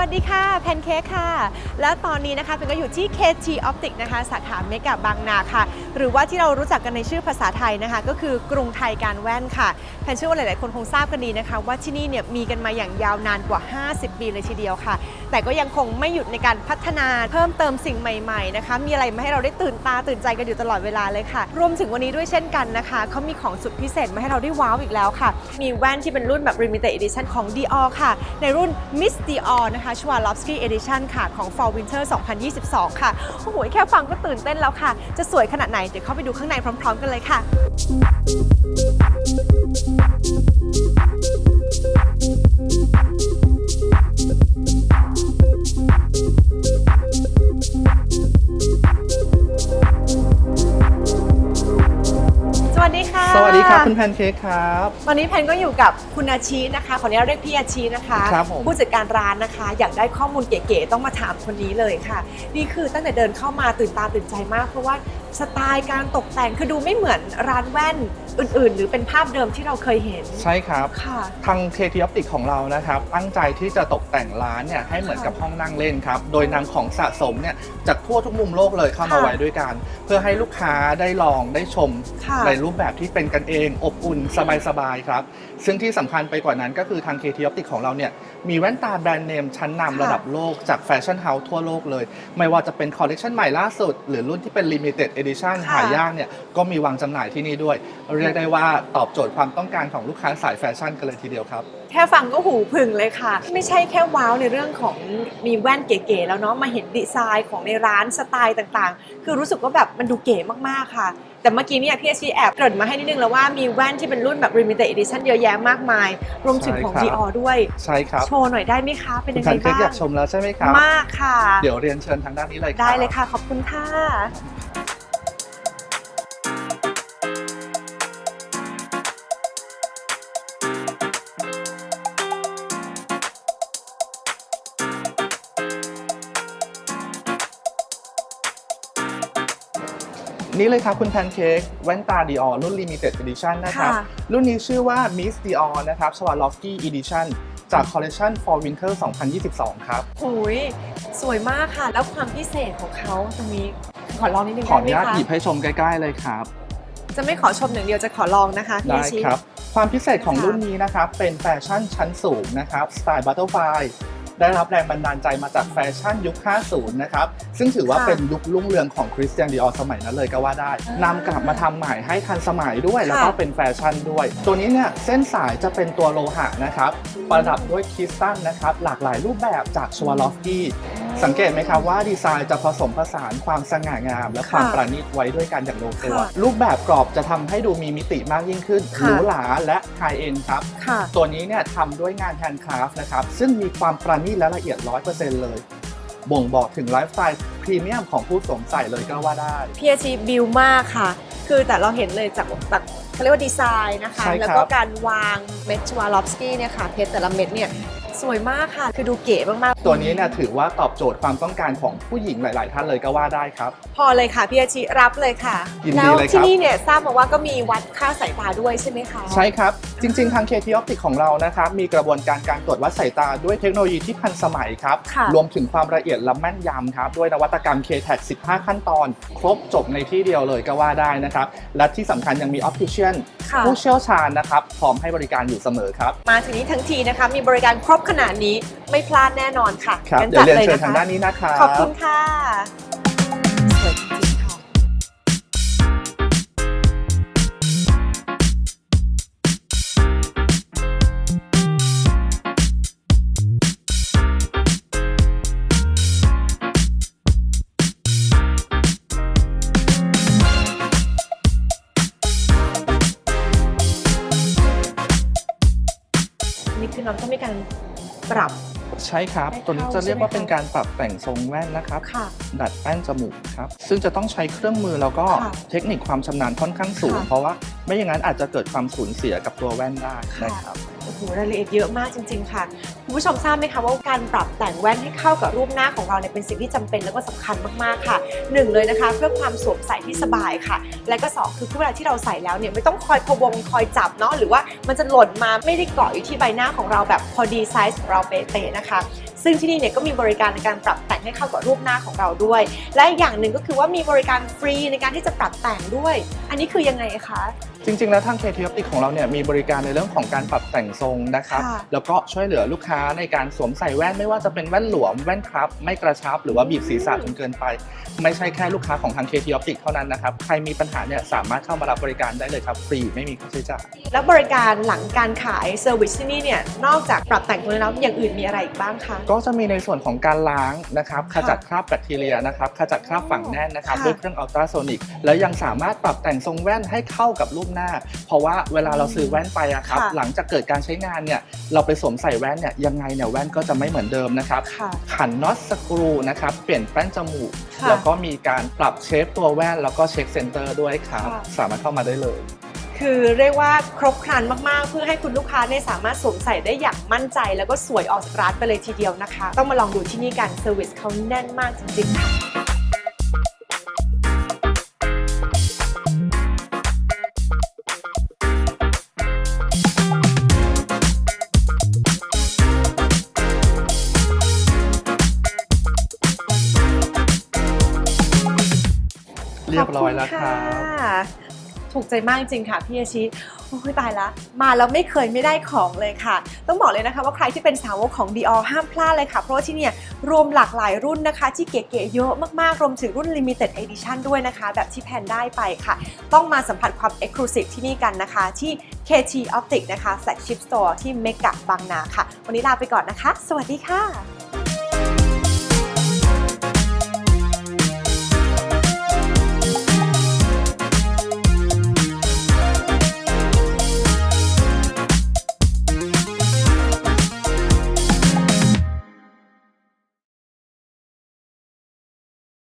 วัสดีค่ะ แพนเค้กค่ะ แล้วตอนนี้นะคะเป็นก็อยู่ที่ KT Optic นะคะ สาขาเมกะบางนาค่ะ หรือว่าที่เรารู้จักกันในชื่อภาษาไทยนะคะ ก็คือกรุงไทยการแว่นค่ะ แพนเชื่อว่าหลาย ๆ คนคงทราบกันดีนะคะ ว่าที่นี่เนี่ยมีกันมาอย่างยาวนานกว่า 50 ปีเลยทีเดียวค่ะ แต่ก็ยังคงไม่หยุดในการพัฒนาเพิ่มเติมสิ่งใหม่ ๆ นะคะ มีอะไรมาให้เราได้ตื่นตาตื่นใจกันอยู่ตลอดเวลาเลยค่ะ รวมถึงวันนี้ด้วยเช่นกันนะคะเขามีของสุดพิเศษมาให้เราได้ว้าวอีกแล้วค่ะ มีแว่นที่เป็นรุ่นแบบ limited edition ของ Dior ค่ะ ในรุ่น Miss Dior นะคะ Swarovski Edition ค่ะของ Fall Winter 2022 ค่ะ โอ้โห แค่ฟังก็ตื่นเต้นแล้วค่ะ จะสวยขนาดไหน เดี๋ยวเข้าไปดูข้างในพร้อม ๆ กันเลยค่ะ ค่ะสวัสดีครับคุณแพนเค้กครับ ตอนนี้แพนก็อยู่กับคุณอาชีนะคะขออนุญาตเรียกพี่อาชีนะคะ ครับผม ผู้จัดการร้านนะคะ อยากได้ข้อมูลเก๋ๆต้องมาถามคนนี้เลยค่ะ นี่คือตั้งแต่เดินเข้ามาตื่นตาตื่นใจมาก เพราะว่าสไตล์การตกแต่งคือดูไม่เหมือนร้านแว่นอื่น ๆ หรือเป็นภาพเดิมที่เราเคยเห็น ใช่ครับ ค่ะทางเคทีออปติกของเรานะครับ ตั้งใจที่จะตกแต่งร้านเนี่ยให้เหมือนกับห้องนั่งเล่นครับ โดยนำของสะสมเนี่ยจากทั่วทุกมุมโลกเลยเข้ามาค่ะไว้ด้วยกัน เพื่อให้ลูกค้าได้ลองได้ชม ค่ะ ในรูปแบบที่เป็นกันเองอบอุ่นสบายๆครับ ซึ่งที่สำคัญไปกว่านั้นก็คือทาง KT Optic ของเราเนี่ยมีแว่นตาแบรนด์เนมชั้นนำค่ะระดับโลกจากแฟชั่นเฮาส์ทั่วโลกเลย ไม่ว่าจะเป็นคอลเลกชันใหม่ล่าสุด หรือรุ่นที่เป็น Limited Edition ค่ะ หายากเนี่ยก็มีวางจำหน่ายที่นี่ด้วย เรียกได้ว่าตอบโจทย์ความต้องการของลูกค้าสายแฟชั่นกันเลยทีเดียวครับ แค่ฟังก็หูผึ่งเลยค่ะ ไม่ใช่แค่ว้าวในเรื่องของมีแว่นเก๋ๆแล้วเนาะมาเห็นดีไซน์ของในร้านสไตล์ต่างๆ คือรู้สึกว่าแบบมันดูเก๋มากๆค่ะ แต่เมื่อกี้เนี่ยพี่อาชีแอบเกริ่นมาให้นิดนึงแล้วว่ามีแว่นที่เป็นรุ่นแบบ limited edition เยอะแยะมากมาย รวมถึงของ ใช่ครับ Dior ด้วย ใช่ครับโชว์หน่อยได้ไหมคะ เป็นคุณยังแพไงนเค้กบ้างอยากชมแล้วใช่ไหมครับ มากค่ะ เดี๋ยวเรียนเชิญทางด้านนี้เลยครับ ได้เลยค่ะ ขอบคุณค่ะ นี่เลยครับคุณแพนเค้กแว่นตา Dior รุ่น Limited Edition นะครับ ค่ะ รุ่นนี้ชื่อว่า Miss Dior นะครับ Swarovski Edition จากคอลเลคชัน Fall Winter 2022 ครับโอ้ยสวยมากค่ะ แล้วความพิเศษของเขาตรงนี้ขอลองนิดนึงขอได้อไหมนุญาตคะหยิบให้ชมใกล้ๆเลยครับ จะไม่ขอชมหนึ่างเดียวจะขอลองนะคะพี่ได้อาชีครับ ความพิเศษของค่ะรุ่นนี้นะครับ เป็นแฟชั่นชั้นสูงนะครับ สไตล์ Butterfly ได้รับแรงบันดาลใจมาจากแฟชั่นยุค 50 นะครับ ซึ่งถือว่าค่ะเป็นยุครุ่งเรืองของคริสเตียนดีออสมัยนั้นเลยก็ว่าได้อ่านำกลับมาทำใหม่ให้ทันสมัยด้วย แล้วก็ค่ะ เป็นแฟชั่นด้วย ตัวนี้เนี่ยเส้นสายจะเป็นตัวโลหะนะครับ ประดับด้วยคริสตัลนะครับ หลากหลายรูปแบบจากชวาลอฟกี้ สังเกตไหมครับว่าดีไซน์จะผสมผสานความสง่างาม และความค่ะประณีตไว้ด้วยกันอย่างลงตัวค่ะรูปแบบกรอบจะทำให้ดูมีมิติมากยิ่งขึ้นค่ะหรูหราและไฮเอ็นครับค่ะตัวนี้เนี่ยทำด้วยงานแฮนด์คราฟต์นะครับ ซึ่งมีความประณีตและละเอียด 100%เลย บ่งบอกถึงไลฟ์สไตล์พรีเมียมของผู้สวมใส่เลยก็ว่าได้พีเอชีบิวมากค่ะ คือแต่เราเห็นเลยจากแบบเขาเรียกว่าดีไซน์นะคะใช่ครับแล้วก็การวางเม็ดชวาลอฟสกี้เนี่ยค่ะเพชรแต่ละเม็ดเนี่ย สวยมากค่ะ คือดูเก๋มากๆ ตัวนี้เนี่ยถือว่าตอบโจทย์ความต้องการของผู้หญิงหลาย ๆ ท่านเลยก็ว่าได้ครับ พอเลยค่ะพี่อาชิรับเลยค่ะ ยินดีแล้วเลยครับ ที่นี่เนี่ยทราบมาว่าก็มีวัดค่าสายตาด้วยใช่ไหมคะใช่ครับ จริง ๆ ทาง KT Optic ของเรานะครับ มีกระบวนการการตรวจวัดสายตาด้วยเทคโนโลยีที่ทันสมัยครับ ค่ะ รวมถึงความละเอียดและแม่นยำครับ ด้วยนวัตกรรม K-TAG 15 ขั้นตอน ครบจบในที่เดียวเลยก็ว่าได้นะครับ และที่สำคัญยังมี Optician ค่ะ ผู้เชี่ยวชาญนะครับ พร้อมให้บริการอยู่เสมอครับ มาถึงนี้ทั้งทีนะคะมีบริการครบขนาดนี้ไม่พลาดแน่นอนค่ะครับงั้นเดี๋ยวเรียนจัเชิญลทางด้านนี้นะครับ ขอบคุณค่ะสวยจริงๆค่ะ นี่คือน้องต้องมีการ ปรับ ใช่ครับให้ตัวนี้เข้าจะเรียกว่าใช่ไหมคะเป็นการปรับแต่งทรงแว่นนะครับ ค่ะ ดัดแป้นจมูกครับ ซึ่งจะต้องใช้เครื่องมือแล้วก็ค่ะเทคนิคความชำนาญค่อนข้างสูง ค่ะเพราะว่าไม่อย่างนั้นอาจจะเกิดความสูญเสียกับตัวแว่นได้ค่ะ นะครับ โหรายละเอียดเยอะมากจริง ๆ ค่ะ คุณผู้ชมทราบไหมคะว่าการปรับแต่งแว่นให้เข้ากับรูปหน้าของเราเนี่ยเป็นสิ่งที่จำเป็นแล้วก็สำคัญมากๆค่ะหนึ่งเลยนะคะ เพื่อความสวมใส่ที่สบายค่ะ และก็สองคือเวลาที่เราใส่แล้วเนี่ยไม่ต้องคอยพวงคอยจับเนาะหรือว่ามันจะหล่นมาไม่ได้เกาะอยู่ที่ใบหน้าของเราแบบพอดีไซส์ของเราเป๊ะๆนะคะ ซึ่งที่นี่เนี่ยก็มีบริการในการปรับแต่งให้เข้ากับรูปหน้าของเราด้วย และอีกอย่างหนึ่งก็คือว่ามีบริการฟรีในการที่จะปรับแต่งด้วย อันนี้คือยังไงคะจริง ๆ แล้วทาง KT Optic ของเราเนี่ยมีบริการในเรื่องของการปรับแต่งทรงนะครับค่ะแล้วก็ช่วยเหลือลูกค้าในการสวมใส่แว่นไม่ว่าจะเป็นแว่นหลวมแว่นครับ ไม่กระชับ หรือว่าบีบศีรษะจนเกินไป ไม่ใช่แค่ลูกค้าของทาง KT Optic เท่านั้นนะครับ ใครมีปัญหาเนี่ยสามารถเข้ามารับบริการได้เลยครับฟรีไม่มีค่าใช้จ่าย แล้วบริการหลังการขายเซอร์วิสที่นี่เนี่ยนอกจากปรับแต่งตัวแล้วอย่างอื่นมีอะไรอีกบ้างคะ ก็จะมีในส่วนของการล้างนะครับขค่ะจัดคราบแบคทีเรียนะครับขจัดคราบฝังแน่นนะครับค่ะ ด้วยเครื่องอัลตราโซนิกแล้วยังสามารถปรับแต่งทรงแว่นให้เข้ากับรูปหน้า เพราะว่าเวลาเราซื้อแว่นไปอะครับ ค่ะ หลังจากเกิดการใช้งานเนี่ยเราไปสวมใส่แว่นเนี่ยยังไงเนี่ยแว่นก็จะไม่เหมือนเดิมนะครับ ค่ะ ขันน็อตสกรูนะครับเปลี่ยนแป้นจมูก ค่ะแล้วก็มีการปรับเชฟตัวแว่น แล้วก็เช็คเซนเตอร์ด้วยครับ ค่ะ สามารถเข้ามาได้เลย คือเรียกว่าครบครันมากๆ เพื่อให้คุณลูกค้าเนี่ยสามารถสวมใส่ได้อย่างมั่นใจ แล้วก็สวยออกจากร้านไปเลยทีเดียวนะคะ ต้องมาลองดูที่นี่กันเซอร์วิสเขาแน่นมากจริงๆค่ะ บร้อยแล้วครับณะถูกใจมากจริงค่ะพี่อาชิโอ้ยตายละ มาแล้วไม่เคยไม่ได้ของเลยค่ะ ต้องบอกเลยนะคะว่าใครที่เป็นสาวกของ Dior ห้ามพลาดเลยค่ะ เพราะว่าที่เนี่ยรวมหลากหลายรุ่นนะคะ ที่เก๋ๆเยอะมากๆ รวมถึงรุ่น Limited Edition ด้วยนะคะ แบบที่แพนได้ไปค่ะ ต้องมาสัมผัสความ Exclusive ที่นี่กันนะคะ ที่ KT Optic นะคะ Flagship Store ที่เมกะบางนาค่ะ วันนี้ลาไปก่อนนะคะ สวัสดีค่ะ